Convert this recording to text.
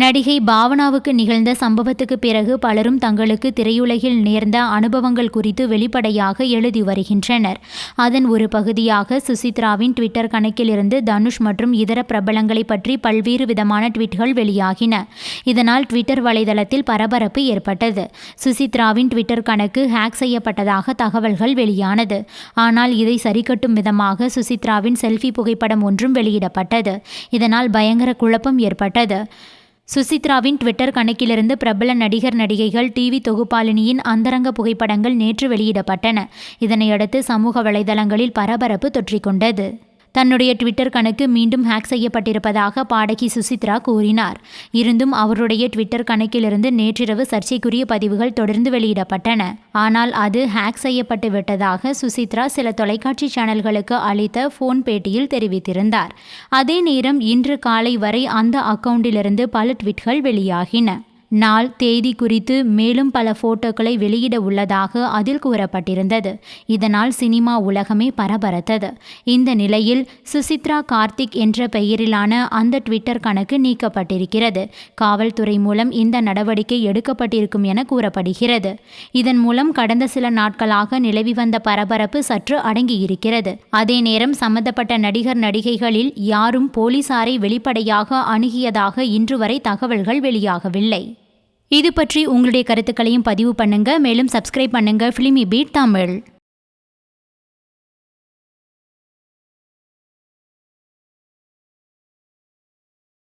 நடிகை பாவனாவுக்கு நிகழ்ந்த சம்பவத்துக்கு பிறகு பலரும் தங்களுக்கு திரையுலகில் நேர்ந்த அனுபவங்கள் குறித்து வெளிப்படையாக எழுதி வருகின்றனர். அதன் ஒரு பகுதியாக சுசித்ராவின் ட்விட்டர் கணக்கிலிருந்து தனுஷ் மற்றும் இதர பிரபலங்களை பற்றி பல்வேறு விதமான ட்வீட்கள் வெளியாகின. இதனால் ட்விட்டர் வலைதளத்தில் பரபரப்பு ஏற்பட்டது. சுசித்ராவின் ட்விட்டர் கணக்கு ஹேக் செய்யப்பட்டதாக தகவல்கள் வெளியானது. ஆனால் இதை சரிக்கட்டும் விதமாக சுசித்ராவின் செல்ஃபி புகைப்படம் ஒன்றும் வெளியிடப்பட்டது. இதனால் பயங்கர குழப்பம் ஏற்பட்டது. சுசித்ராவின் ட்விட்டர் கணக்கிலிருந்து பிரபல நடிகர் நடிகைகள் டிவி தொகுப்பாளினியின் அந்தரங்க புகைப்படங்கள் நேற்று வெளியிடப்பட்டன. இதனையடுத்து சமூக வலைதளங்களில் பரபரப்பு தொற்றிக்கொண்டது தன்னுடைய ட்விட்டர் கணக்கு மீண்டும் ஹேக் செய்யப்பட்டிருப்பதாக பாடகி சுசித்ரா கூறினார். இருந்தும் அவருடைய ட்விட்டர் கணக்கிலிருந்து நேற்றிரவு சர்ச்சைக்குரிய பதிவுகள் தொடர்ந்து வெளியிடப்பட்டன. ஆனால் அது ஹேக் செய்யப்பட்டு விட்டதாக சுசித்ரா சில தொலைக்காட்சி சேனல்களுக்கு அளித்த போன் பேட்டியில் தெரிவித்திருந்தார். அதே நேரம் இன்று காலை வரை அந்த அக்கவுண்டிலிருந்து பல ட்வீட்கள் வெளியாகின. நாள் தேதி குறித்து மேலும் பல போட்டோக்களை வெளியிட உள்ளதாக அதில் கூறப்பட்டிருந்தது. இதனால் சினிமா உலகமே பரபரத்தது. இந்த நிலையில் சுசித்ரா கார்த்திக் என்ற பெயரிலான அந்த ட்விட்டர் கணக்கு நீக்கப்பட்டிருக்கிறது. காவல்துறை மூலம் இந்த நடவடிக்கை எடுக்கப்பட்டிருக்கும் என கூறப்படுகிறது. இதன் மூலம் கடந்த சில நாட்களாக நிலவி வந்த பரபரப்பு சற்று அடங்கியிருக்கிறது. அதே நேரம் சம்பந்தப்பட்ட நடிகர் நடிகைகளில் யாரும் போலீசாரை வெளிப்படையாக அணுகியதாக இன்று வரை தகவல்கள் வெளியாகவில்லை. இது பற்றி உங்களுடைய கருத்துக்களையும் பதிவு பண்ணுங்க. மேலும் சப்ஸ்கிரைப் பண்ணுங்க. Filmy beat Tamil